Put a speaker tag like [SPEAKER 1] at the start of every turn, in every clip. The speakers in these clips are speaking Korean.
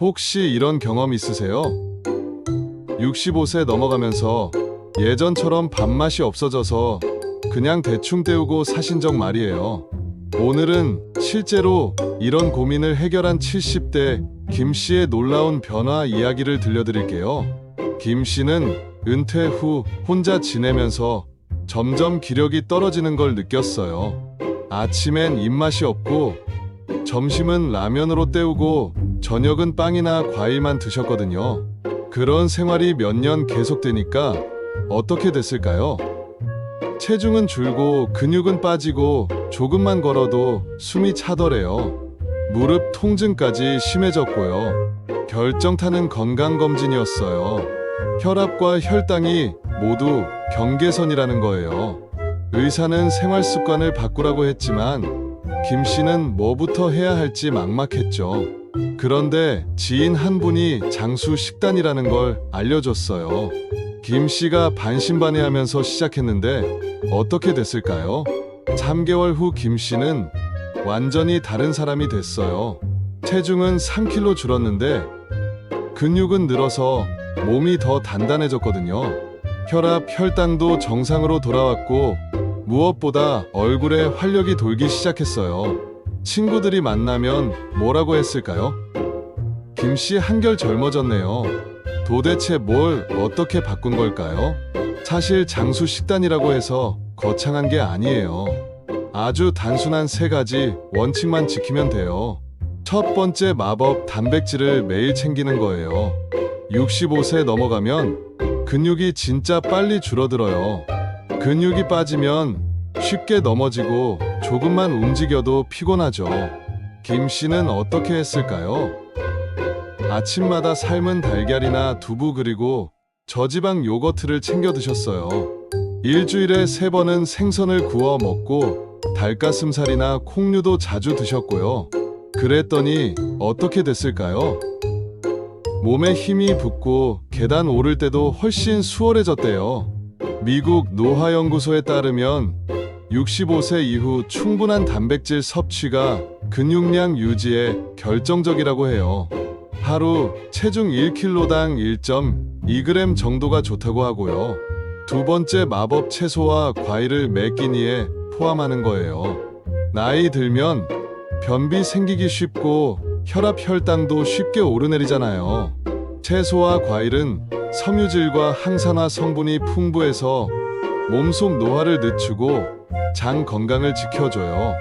[SPEAKER 1] 혹시 이런 경험 있으세요? 65세 넘어가면서 예전처럼 밥맛이 없어져서 그냥 대충 때우고 사신 적 말이에요. 오늘은 실제로 이런 고민을 해결한 70대 김 씨의 놀라운 변화 이야기를 들려드릴게요. 김 씨는 은퇴 후 혼자 지내면서 점점 기력이 떨어지는 걸 느꼈어요. 아침엔 입맛이 없고 점심은 라면으로 때우고 저녁은 빵이나 과일만 드셨거든요. 그런 생활이 몇 년 계속되니까 어떻게 됐을까요? 체중은 줄고 근육은 빠지고 조금만 걸어도 숨이 차더래요. 무릎 통증까지 심해졌고요. 결정타는 건강검진이었어요. 혈압과 혈당이 모두 경계선이라는 거예요. 의사는 생활 습관을 바꾸라고 했지만 김 씨는 뭐부터 해야 할지 막막했죠. 그런데 지인 한 분이 장수 식단이라는 걸 알려줬어요. 김 씨가 반신반의하면서 시작했는데 어떻게 됐을까요? 3개월 후 김 씨는 완전히 다른 사람이 됐어요. 체중은 3kg 줄었는데 근육은 늘어서 몸이 더 단단해졌거든요. 혈압, 혈당도 정상으로 돌아왔고 무엇보다 얼굴에 활력이 돌기 시작했어요. 친구들이 만나면 뭐라고 했을까요? 김씨 한결 젊어졌네요. 도대체 뭘 어떻게 바꾼 걸까요? 사실 장수 식단이라고 해서 거창한 게 아니에요. 아주 단순한 세 가지 원칙만 지키면 돼요. 첫 번째 마법 단백질을 매일 챙기는 거예요. 65세 넘어가면 근육이 진짜 빨리 줄어들어요. 근육이 빠지면 쉽게 넘어지고 조금만 움직여도 피곤하죠. 김 씨는 어떻게 했을까요? 아침마다 삶은 달걀이나 두부 그리고 저지방 요거트를 챙겨 드셨어요. 일주일에 세 번은 생선을 구워 먹고 닭가슴살이나 콩류도 자주 드셨고요. 그랬더니 어떻게 됐을까요? 몸에 힘이 붙고 계단 오를 때도 훨씬 수월해졌대요. 미국 노화연구소에 따르면 65세 이후 충분한 단백질 섭취가 근육량 유지에 결정적이라고 해요. 하루 체중 1kg당 1.2g 정도가 좋다고 하고요. 두 번째 마법 채소와 과일을 매 끼니에 포함하는 거예요. 나이 들면 변비 생기기 쉽고 혈압 혈당도 쉽게 오르내리잖아요. 채소와 과일은 섬유질과 항산화 성분이 풍부해서 몸속 노화를 늦추고 장 건강을 지켜줘요.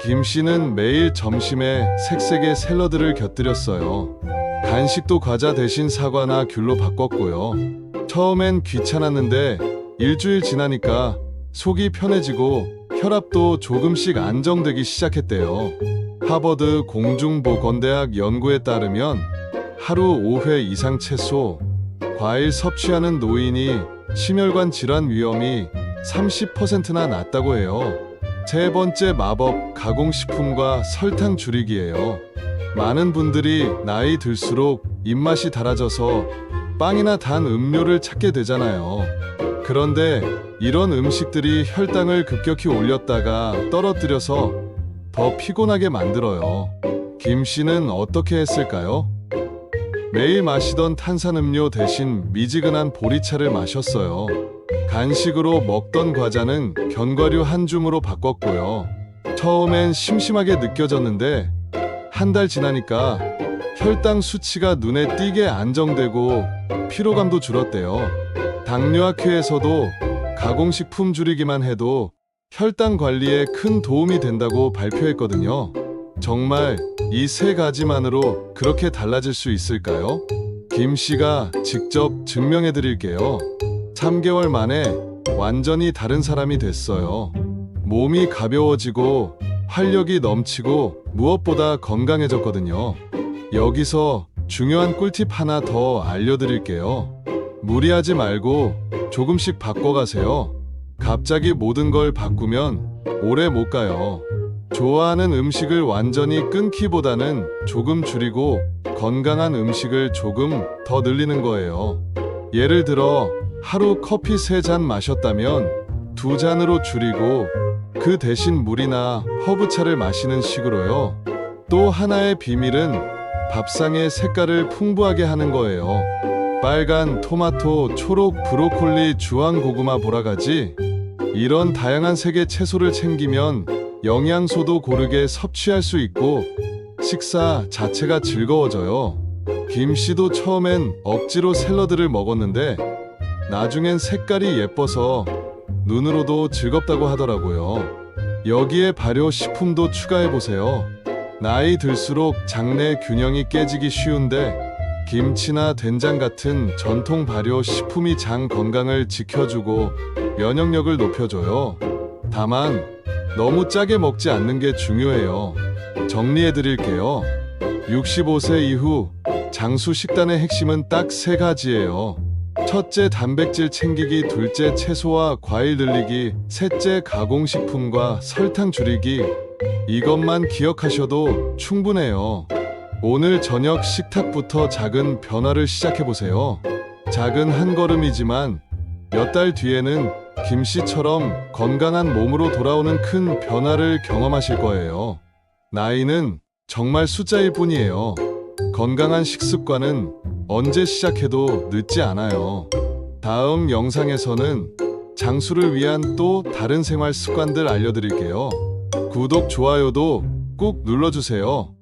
[SPEAKER 1] 김 씨는 매일 점심에 색색의 샐러드를 곁들였어요. 간식도 과자 대신 사과나 귤로 바꿨고요. 처음엔 귀찮았는데 일주일 지나니까 속이 편해지고 혈압도 조금씩 안정되기 시작했대요. 하버드 공중보건대학 연구에 따르면 하루 5회 이상 채소, 과일 섭취하는 노인이 심혈관 질환 위험이 30%나 낮다고 해요. 세 번째 마법 가공식품과 설탕 줄이기예요. 많은 분들이 나이 들수록 입맛이 달아져서 빵이나 단 음료를 찾게 되잖아요. 그런데 이런 음식들이 혈당을 급격히 올렸다가 떨어뜨려서 더 피곤하게 만들어요. 김 씨는 어떻게 했을까요? 매일 마시던 탄산음료 대신 미지근한 보리차를 마셨어요. 간식으로 먹던 과자는 견과류 한 줌으로 바꿨고요. 처음엔 심심하게 느껴졌는데 한 달 지나니까 혈당 수치가 눈에 띄게 안정되고 피로감도 줄었대요. 당뇨학회에서도 가공식품 줄이기만 해도 혈당 관리에 큰 도움이 된다고 발표했거든요. 정말 이 세 가지만으로 그렇게 달라질 수 있을까요? 김 씨가 직접 증명해 드릴게요. 3개월 만에 완전히 다른 사람이 됐어요. 몸이 가벼워지고 활력이 넘치고 무엇보다 건강해졌거든요. 여기서 중요한 꿀팁 하나 더 알려드릴게요. 무리하지 말고 조금씩 바꿔가세요. 갑자기 모든 걸 바꾸면 오래 못 가요. 좋아하는 음식을 완전히 끊기보다는 조금 줄이고 건강한 음식을 조금 더 늘리는 거예요. 예를 들어 하루 커피 3잔 마셨다면 두 잔으로 줄이고 그 대신 물이나 허브차를 마시는 식으로요. 또 하나의 비밀은 밥상의 색깔을 풍부하게 하는 거예요. 빨간 토마토, 초록 브로콜리, 주황 고구마, 보라가지 이런 다양한 색의 채소를 챙기면 영양소도 고르게 섭취할 수 있고 식사 자체가 즐거워져요. 김 씨도 처음엔 억지로 샐러드를 먹었는데 나중엔 색깔이 예뻐서 눈으로도 즐겁다고 하더라고요. 여기에 발효 식품도 추가해 보세요. 나이 들수록 장내 균형이 깨지기 쉬운데 김치나 된장 같은 전통 발효 식품이 장 건강을 지켜주고 면역력을 높여줘요. 다만 너무 짜게 먹지 않는 게 중요해요. 정리해 드릴게요. 65세 이후 장수 식단의 핵심은 딱 세 가지예요. 첫째 단백질 챙기기, 둘째 채소와 과일 늘리기, 셋째 가공식품과 설탕 줄이기. 이것만 기억하셔도 충분해요. 오늘 저녁 식탁부터 작은 변화를 시작해 보세요. 작은 한 걸음이지만 몇 달 뒤에는 김 씨처럼 건강한 몸으로 돌아오는 큰 변화를 경험하실 거예요. 나이는 정말 숫자일 뿐이에요. 건강한 식습관은 언제 시작해도 늦지 않아요. 다음 영상에서는 장수를 위한 또 다른 생활 습관들 알려드릴게요. 구독, 좋아요도 꾹 눌러주세요.